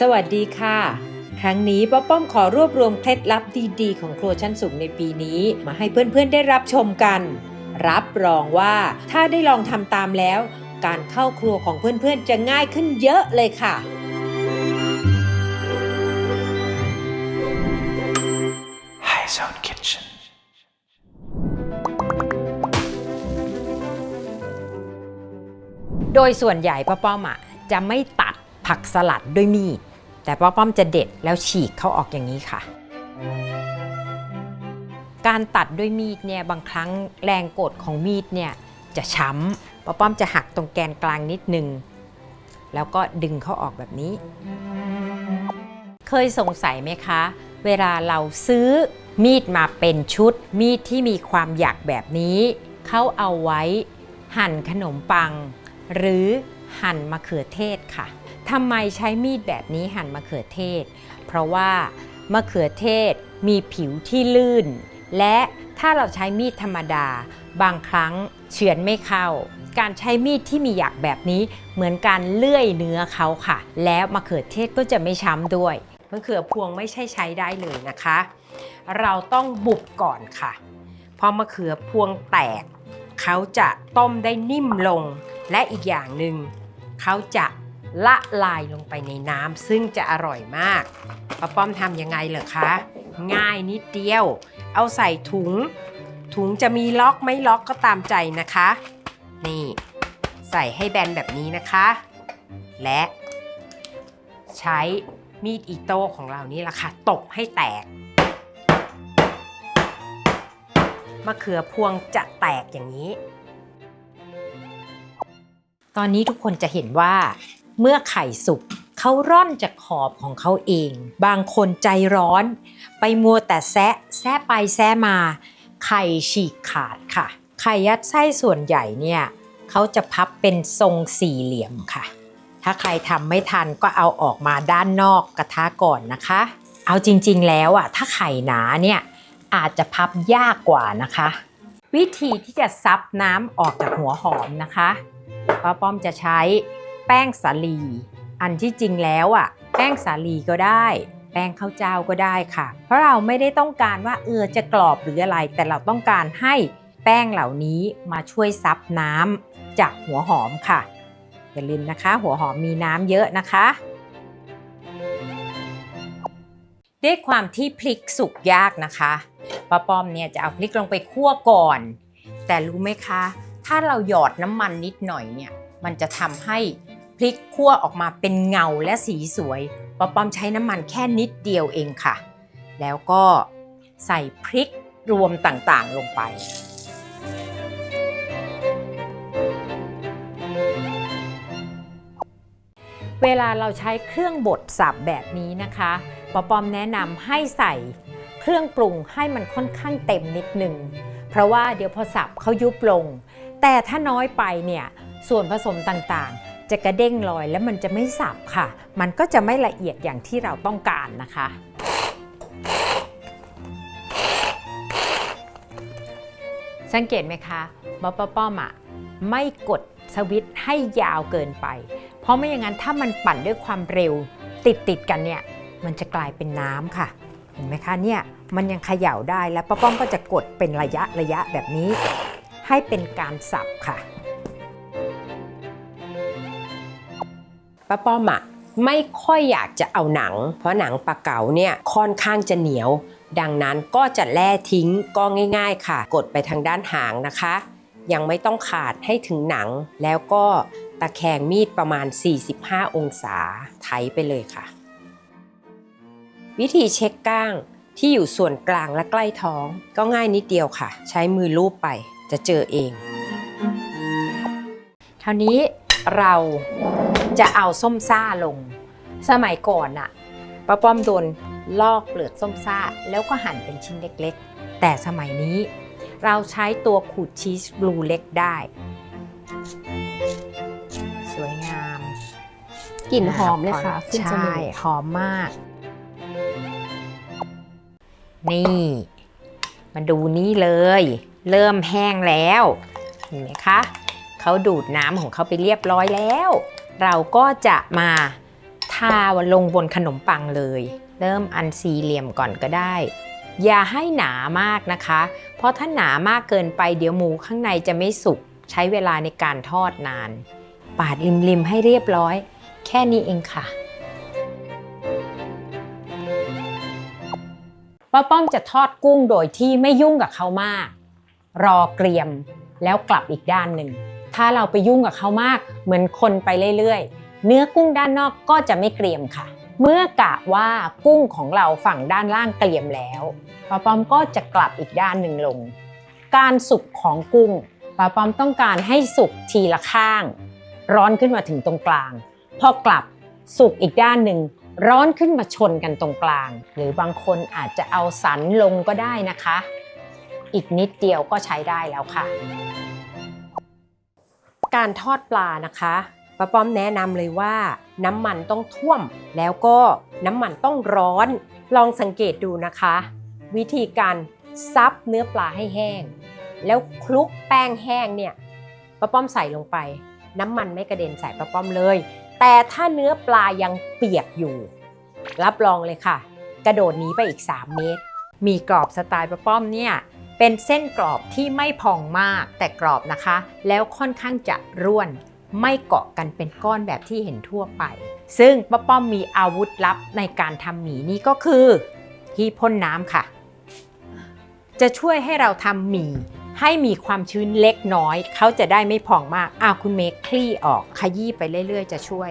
สวัสดีค่ะ ครั้งนี้ป้าป้อมขอรวบรวมเคล็ดลับดีๆ ของครัวชั้นสูงในปีนี้ มาให้เพื่อนๆได้รับชมกัน รับรองว่าถ้าได้ลองทำตามแล้ว การเข้าครัวของเพื่อนๆจะง่ายขึ้นเยอะเลยค่ะ High Zone Kitchen โดยส่วนใหญ่ป้าป้อมอะจะไม่ตัด ผักสลัดด้วยมีด แต่ป้าป้อมจะเด็ดแล้วฉีกเขาออกอย่างนี้ค่ะ การตัดด้วยมีดเนี่ยบางครั้งแรงกดของมีดเนี่ยจะช้ำป้าป้อมจะหักตรงแกนกลางนิดนึง แล้วก็ดึงเขาออกแบบนี้ เคยสงสัยไหมคะ เวลาเราซื้อมีดมาเป็นชุด มีดที่มีความหยักแบบนี้ เขาเอาไว้หั่นขนมปัง หรือหั่นมะเขือเทศค่ะ ทำไมใช้มีดแบบนี้หั่นมะเขือเทศ เพราะว่ามะเขือเทศมีผิวที่ลื่น และถ้าเราใช้มีดธรรมดา บางครั้งเฉือนไม่เข้า การใช้มีดที่มีหยักแบบนี้เหมือนการเลื่อยเนื้อเขาค่ะ แล้วมะเขือเทศก็จะไม่ช้ำด้วยมะเขือพวงไม่ใช่ใช้ได้เลยนะคะ เราต้องบุบก่อนค่ะพอมะเขือพวงแตก เขาจะต้มได้นิ่มลง และอีกอย่างหนึ่งเขาจะ ละลายลงไปในน้ำซึ่งจะอร่อยมากป้าป้อมทำยังไงเหรอคะ ง่ายนิดเดียว เอาใส่ถุง ถุงจะมีล็อกไม่ล็อกก็ตามใจนะคะ นี่ ใส่ให้แบนแบบนี้นะคะ และใช้มีดอิโต้ของเรานี่แหละค่ะ ตบให้แตกมะเขือพวงจะแตกอย่างนี้ ตอนนี้ทุกคนจะเห็นว่า เมื่อไข่สุกเขาร่อนจากขอบของเขาเอง บางคนใจร้อน ไปมัวแต่แซะแซะไปแซะมา ไข่ฉีกขาดค่ะ ไข่ยัดไส้ส่วนใหญ่เนี่ยเขาจะพับเป็นทรงสี่เหลี่ยมค่ะ ถ้าใครทำไม่ทันก็เอาออกมาด้านนอกกระทะก่อนนะคะ เอาจริงๆแล้วอะถ้าไข่หนาเนี่ยอาจจะพับยากกว่านะคะ วิธีที่จะซับน้ำออกจากหัวหอมนะคะป้าป้อมจะใช้ แป้งสาลี อันที่จริงแล้วอะ แป้งสาลีก็ได้ แป้งข้าวเจ้าก็ได้ค่ะ เพราะเราไม่ได้ต้องการว่าเออจะกรอบหรืออะไร แต่เราต้องการให้แป้งเหล่านี้มาช่วยซับน้ำจากหัวหอมค่ะ อย่าลืมนะคะ หัวหอมมีน้ำเยอะนะคะด้วยความที่พริกสุกยากนะคะป้าป้อมเนี่ยจะเอาพริกลงไปคั่วก่อน แต่รู้ไหมคะ ถ้าเราหยอดน้ำมันนิดหน่อยเนี่ย มันจะทำให้ พริกคั่วออกมาเป็นเงาและสีสวยป้าป้อมใช้น้ำมันแค่นิดเดียวเองค่ะ แล้วก็ใส่พริกรวมต่างๆลงไป เวลาเราใช้เครื่องบดสับแบบนี้นะคะปอปอมแนะนำให้ใส่เครื่องปรุงให้มันค่อนข้างเต็มนิดหนึ่ง เพราะว่าเดี๋ยวพอสับเขายุบลง แต่ถ้าน้อยไปเนี่ยส่วนผสมต่างๆ จะกระเด้งลอยแล้วมันจะไม่สับค่ะ มันก็จะไม่ละเอียดอย่างที่เราต้องการนะคะสังเกตไหมคะว่าป้าป้อมอะไม่กดสวิตช์ให้ยาวเกินไป เพราะไม่อย่างนั้นถ้ามันปั่นด้วยความเร็ว ติดติดๆกันเนี่ย มันจะกลายเป็นน้ำค่ะ เห็นไหมคะเนี่ยมันยังเขย่าได้แล้วป้าป้อมก็จะกดเป็นระยะระยะแบบนี้ ให้เป็นการสับค่ะ ป้าป้อมอะไม่ค่อยอยากจะเอาหนัง เพราะหนังปลาเก๋าเนี่ยค่อนข้างจะเหนียว ดังนั้นก็จะแล่ทิ้งก็ง่าย ๆ ค่ะ กดไปทางด้านหางนะคะ ยังไม่ต้องขาดให้ถึงหนัง แล้วก็ตะแคงมีดประมาณ 45 องศาไถไปเลยค่ะ วิธีเช็คก้างที่อยู่ส่วนกลางและใกล้ท้อง ก็ง่ายนิดเดียวค่ะ ใช้มือลูบไปจะเจอเอง คราวนี้เรา จะเอาส้มซ่าลง สมัยก่อนน่ะป้าป้อมโดนลอกเปลือกส้มซ่าแล้วก็หั่นเป็นชิ้นเล็กๆ แต่สมัยนี้เราใช้ตัวขูดชีสบลูเล็กได้ สวยงามกลิ่นหอมเลยค่ะขึ้นจใช่มูกหอมมาก นี่ มาดูนี่เลย เริ่มแห้งแล้ว เห็นไหมคะเขาดูดน้ำของเขาไปเรียบร้อยแล้ว เราก็จะมาทาลงบนขนมปังเลย เริ่มอันสี่เหลี่ยมก่อนก็ได้ อย่าให้หนามากนะคะ เพราะถ้าหนามากเกินไปเดี๋ยวหมูข้างในจะไม่สุกใช้เวลาในการทอดนาน ปาดริมๆให้เรียบร้อย แค่นี้เองค่ะป้าป้อมจะทอดกุ้งโดยที่ไม่ยุ่งกับเขามาก รอเกรียมแล้วกลับอีกด้านหนึ่ง ถ้าเราไปยุ่งกับเขามาก เหมือนคนไปเรื่อยๆ เนื้อกุ้งด้านนอกก็จะไม่เกรียมค่ะ เมื่อกะว่ากุ้งของเราฝั่งด้านล่างเกรียมแล้วป้าป้อมก็จะกลับอีกด้านหนึ่งลง การสุกของกุ้งป้าป้อมต้องการให้สุกทีละข้าง ร้อนขึ้นมาถึงตรงกลาง พอกลับสุกอีกด้านหนึ่งร้อนขึ้นมาชนกันตรงกลาง หรือบางคนอาจจะเอาสันลงก็ได้นะคะ อีกนิดเดียวก็ใช้ได้แล้วค่ะ การทอดปลานะคะป้าป้อมแนะนำเลยว่าน้ำมันต้องท่วม แล้วก็น้ำมันต้องร้อน ลองสังเกตดูนะคะ วิธีการซับเนื้อปลาให้แห้ง แล้วคลุกแป้งแห้งเนี่ยป้าป้อมใส่ลงไป น้ำมันไม่กระเด็นใส่ป้าป้อมเลย แต่ถ้าเนื้อปลายังเปียกอยู่ รับรองเลยค่ะ กระโดดหนีไปอีก 3 เมตร มีกรอบสไตล์ป้าป้อมเนี่ย เป็นเส้นกรอบที่ไม่พองมากแต่กรอบนะคะ แล้วค่อนข้างจะร่วน ไม่เกาะกันเป็นก้อนแบบที่เห็นทั่วไป ซึ่งป้าป้อมมีอาวุธลับในการทำหมี่นี้ก็คือที่พ่นน้ำค่ะ จะช่วยให้เราทำหมี่ให้มีความชื้นเล็กน้อย เขาจะได้ไม่พองมากอ้าวคุณเมคคลี่ออกขยี้ไปเรื่อย ๆ จะช่วย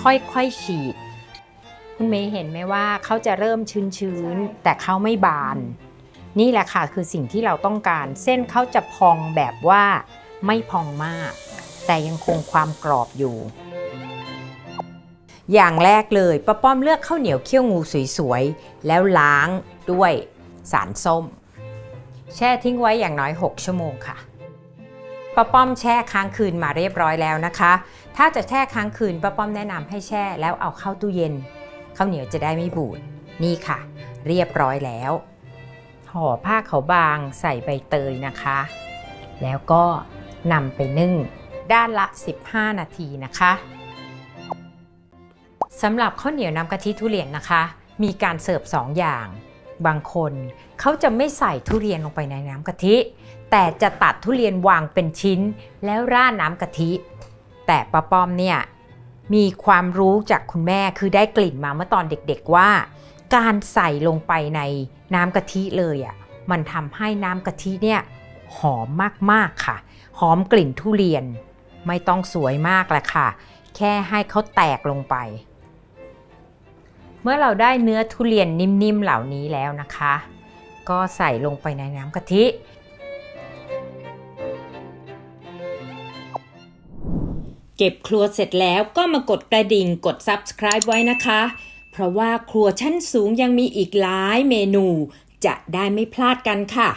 ค่อยๆฉีด คุณเมย์เห็นไหมว่าเขาจะเริ่มชื้นๆ แต่เขาไม่บาน นี่แหละค่ะคือสิ่งที่เราต้องการ เส้นเขาจะพองแบบว่าไม่พองมาก แต่ยังคงความกรอบอยู่ อย่างแรกเลยป้าป้อมเลือกข้าวเหนียวเขี้ยวงูสวยๆ แล้วล้างด้วยสารส้ม แช่ทิ้งไว้อย่างน้อย 6 ชั่วโมงค่ะป้าป้อมแช่ค้างคืนมาเรียบร้อยแล้วนะคะ ถ้าจะแช่ค้างคืนป้าป้อมแนะนำให้แช่แล้วเอาเข้าตู้เย็น ข้าวเหนียวจะได้ไม่บูด นี่ค่ะ เรียบร้อยแล้ว ห่อผ้าขาวบางใส่ใบเตยนะคะ แล้วก็นำไปนึ่งด้านละ 15 นาทีนะคะสำหรับข้าวเหนียวน้ำกะทิทุเรียนนะคะ มีการเสิร์ฟ 2 อย่าง บางคนเขาจะไม่ใส่ทุเรียนลงไปในน้ำกะทิ แต่จะตัดทุเรียนวางเป็นชิ้นแล้วราดน้ำกะทิ แต่ป้าป้อมเนี่ย มีความรู้จากคุณแม่คือได้กลิ่นมาเมื่อตอนเด็กๆว่า การใส่ลงไปในน้ำกะทิเลยอะ่ะมันทำให้น้ำกะทิเนี่ยหอมมากๆค่ะ หอมกลิ่นทุเรียน ไม่ต้องสวยมากแหละค่ะ แค่ให้เขาแตกลงไป เมื่อเราได้เนื้อทุเรียนนิ่มๆเหล่านี้แล้วนะคะ ก็ใส่ลงไปในน้ำกะทิ เก็บครัวเสร็จแล้วก็มากดกระดิ่งกด subscribe ไว้นะคะ เพราะว่าครัวชั้นสูงยังมีอีกหลายเมนู จะได้ไม่พลาดกันค่ะ